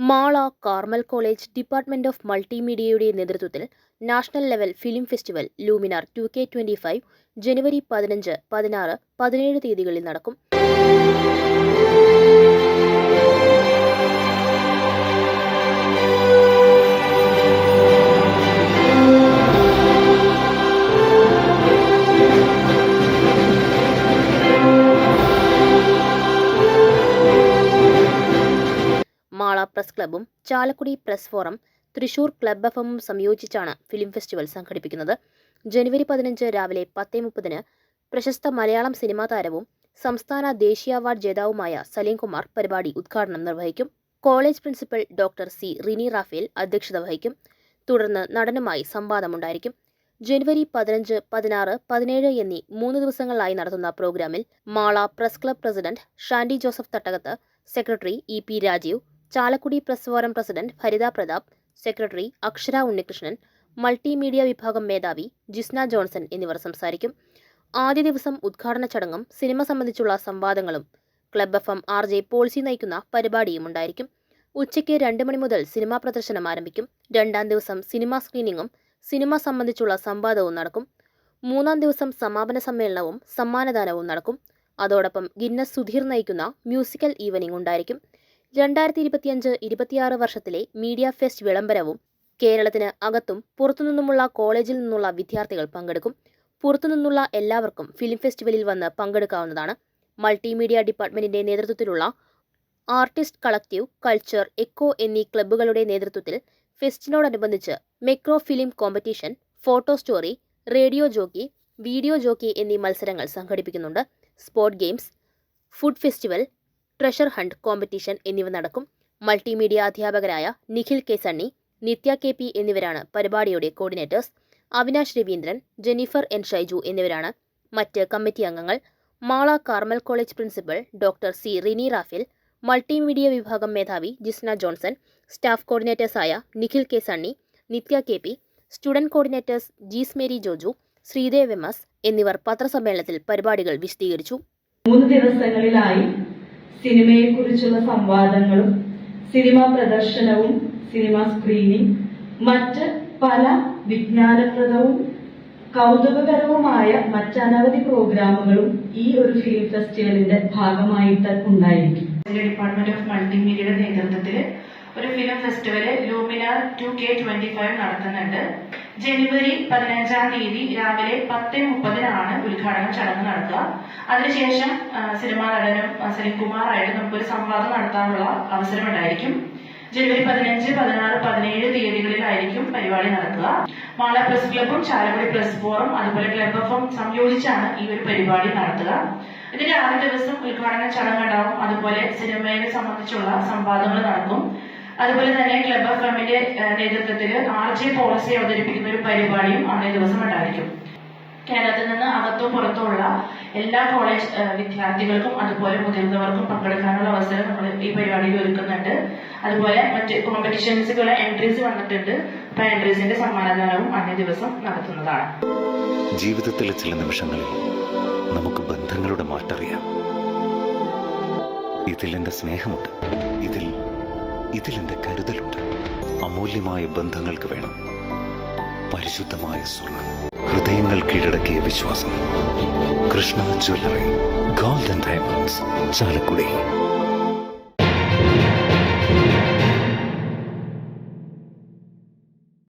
Mala Carmel college department of മൾട്ടിമീഡിയയുടെ നേതൃത്വത്തിൽ national level film festival Luminar two K twenty five ജനുവരി പതിനഞ്ച് പതിനാറ് പതിനേഴ് തീയതികളിൽ നടക്കും. ക്ലബ്ബും Chalakudy press forum Thrissur club F എമ്മും സംയോജിച്ചാണ് ഫിലിം ഫെസ്റ്റിവൽ സംഘടിപ്പിക്കുന്നത്. ജനുവരി പതിനഞ്ച് രാവിലെ പത്തേ മുപ്പതിന് പ്രശസ്ത മലയാളം സിനിമാ താരവും സംസ്ഥാന ദേശീയ അവാർഡ് ജേതാവുമായ സലീം കുമാർ പരിപാടി ഉദ്ഘാടനം നിർവഹിക്കും. College principal doctor C Rini Raphael അധ്യക്ഷത വഹിക്കും. തുടർന്ന് നടനുമായി സംവാദമുണ്ടായിരിക്കും. ജനുവരി പതിനഞ്ച് പതിനാറ് പതിനേഴ് എന്നീ മൂന്ന് ദിവസങ്ങളിലായി നടത്തുന്ന പ്രോഗ്രാമിൽ Mala press club president Shandy Joseph Thattakath secretary E P Rajeev Chalakudy press forum president Bharitha Prathap secretary Akshara Unnikrishnan multimedia വിഭാഗം മേധാവി ജിസ്ന ജോൺസൺ എന്നിവർ സംസാരിക്കും. ആദ്യ ദിവസം ഉദ്ഘാടന ചടങ്ങും സിനിമ സംബന്ധിച്ചുള്ള സംവാദങ്ങളും club F M R J policy നയിക്കുന്ന പരിപാടിയും ഉണ്ടായിരിക്കും. ഉച്ചയ്ക്ക് രണ്ട് മണി മുതൽ സിനിമാ പ്രദർശനം ആരംഭിക്കും. രണ്ടാം ദിവസം സിനിമാ സ്ക്രീനിങ്ങും സിനിമ സംബന്ധിച്ചുള്ള സംവാദവും നടക്കും. മൂന്നാം ദിവസം സമാപന സമ്മേളനവും സമ്മാനദാനവും നടക്കും. അതോടൊപ്പം ഗിന്നസ് സുധീർ നയിക്കുന്ന മ്യൂസിക്കൽ ഈവനിംഗ് ഉണ്ടായിരിക്കും. രണ്ടായിരത്തി ഇരുപത്തിയഞ്ച് ഇരുപത്തിയാറ് വർഷത്തിലെ മീഡിയ ഫെസ്റ്റ് വിളംബരവും കേരളത്തിന് അകത്തും പുറത്തുനിന്നുമുള്ള കോളേജിൽ നിന്നുള്ള വിദ്യാർത്ഥികൾ പങ്കെടുക്കും. പുറത്തുനിന്നുള്ള എല്ലാവർക്കും ഫിലിം ഫെസ്റ്റിവലിൽ വന്ന് പങ്കെടുക്കാവുന്നതാണ്. മൾട്ടിമീഡിയ ഡിപ്പാർട്ട്മെന്റിന്റെ നേതൃത്വത്തിലുള്ള ആർട്ടിസ്റ്റ് കളക്റ്റീവ് കൾച്ചർ എക്കോ എന്നീ ക്ലബ്ബുകളുടെ നേതൃത്വത്തിൽ ഫെസ്റ്റിനോടനുബന്ധിച്ച് micro film competition photo story radio jockey video jockey എന്നീ മത്സരങ്ങൾ സംഘടിപ്പിക്കുന്നുണ്ട്. Sport games food festival treasure hunt competition എന്നിവ നടക്കും. മൾട്ടിമീഡിയ അധ്യാപകരായ Nikhil K Sunny Nithya K P എന്നിവരാണ് പരിപാടിയുടെ coordinators. Avinash Raveendran Jennifer N Shaiju എന്നിവരാണ് മറ്റ് കമ്മിറ്റി അംഗങ്ങൾ. Mala Carmel college principal doctor C Rini Raphael multimedia വിഭാഗം മേധാവി Jisna Johnson staff കോർഡിനേറ്റേഴ്സായ Nikhil K Sunny Nithya K P student coordinators Jees Mary Joju Sreedev M എന്നിവർ പത്രസമ്മേളനത്തിൽ പരിപാടികൾ വിശദീകരിച്ചു. മൂന്ന് ദിവസങ്ങളിലായി സിനിമയെക്കുറിച്ചുള്ള സംവാദങ്ങളും സിനിമ പ്രദർശനവും സിനിമ സ്ക്രീനിംഗ് മറ്റ് പല വിജ്ഞാനപ്രദവും കൗതുകകരവുമായ മറ്റനവധി പ്രോഗ്രാമുകളും ഈ ഒരു ഫിലിം ഫെസ്റ്റിവലിന്റെ ഭാഗമായിട്ട് ഉണ്ടായിരിക്കും. ഡിപ്പാർട്ട്മെന്റ് ഓഫ് മൾട്ടിമീഡിയയുടെ നേതൃത്വത്തിൽ ഒരു film festival Luminar two K twenty five നടത്തുന്നുണ്ട്. ജനുവരി പതിനഞ്ചാം തീയതി രാവിലെ പത്ത് മുപ്പതിനാണ് ഉദ്ഘാടന ചടങ്ങ് നടക്കുക. അതിനുശേഷം സിനിമാ നടനും ആ, സലിം കുമാറായിട്ട് നമുക്കൊരു സംവാദം നടത്താനുള്ള അവസരമുണ്ടായിരിക്കും ജനുവരി പതിനഞ്ച് പതിനാറ് പതിനേഴ് തീയതികളിലായിരിക്കും പരിപാടി നടക്കുക. മാള പ്രസ് ക്ലബും ചാലക്കുടി പ്രസ് ഫോറും അതുപോലെ ക്ലബ് എഫും സംയോജിച്ചാണ് ഈ ഒരു പരിപാടി നടത്തുക. ഇതിന്റെ ആദ്യ ദിവസം ഉദ്ഘാടന ചടങ്ങ് ഉണ്ടാവും. അതുപോലെ സിനിമയെ സംബന്ധിച്ചുള്ള സംവാദങ്ങൾ നടക്കും. അതുപോലെ തന്നെ ക്ലബ് ഓഫ് എമ്മിന്റെ നേതൃത്വത്തിൽ ആർ ജെ പോളിസി അവതരിപ്പിക്കുന്ന ഒരു പരിപാടിയും അന്നേ ദിവസം ഉണ്ടായിരിക്കും. കേരളത്തിൽ നിന്ന് അകത്തും പുറത്തുമുള്ള എല്ലാ കോളേജ് വിദ്യാർത്ഥികൾക്കും അതുപോലെ മുതിർന്നവർക്കും പങ്കെടുക്കാനുള്ള അവസരം നമ്മൾ ഈ പരിപാടിയിൽ ഒരുക്കുന്നുണ്ട്. അതുപോലെ മറ്റ് കോമ്പറ്റീഷൻസുകളെ എൻട്രീസ് വന്നിട്ടുണ്ട്. അപ്പൊ എൻട്രീസിന്റെ സമ്മാനദാനവും അന്നേ ദിവസം നടത്തുന്നതാണ്. ജീവിതത്തിലെ ചില നിമിഷങ്ങളിൽ നമുക്ക് ബന്ധങ്ങളുടെ മാറ്ററിയാം. ഇതിൽ എന്റെ സ്നേഹമുണ്ട്. ഇതിൽ ഇതിലെന്റെ കരുതലുണ്ട്. അമൂല്യമായ ബന്ധങ്ങൾക്ക് വേണം. പരിശുദ്ധമായ സ്വർണം ഹൃദയങ്ങൾ കീഴടക്കിയ വിശ്വാസം. Krishna jewellery. Golden diamonds Chalakudy.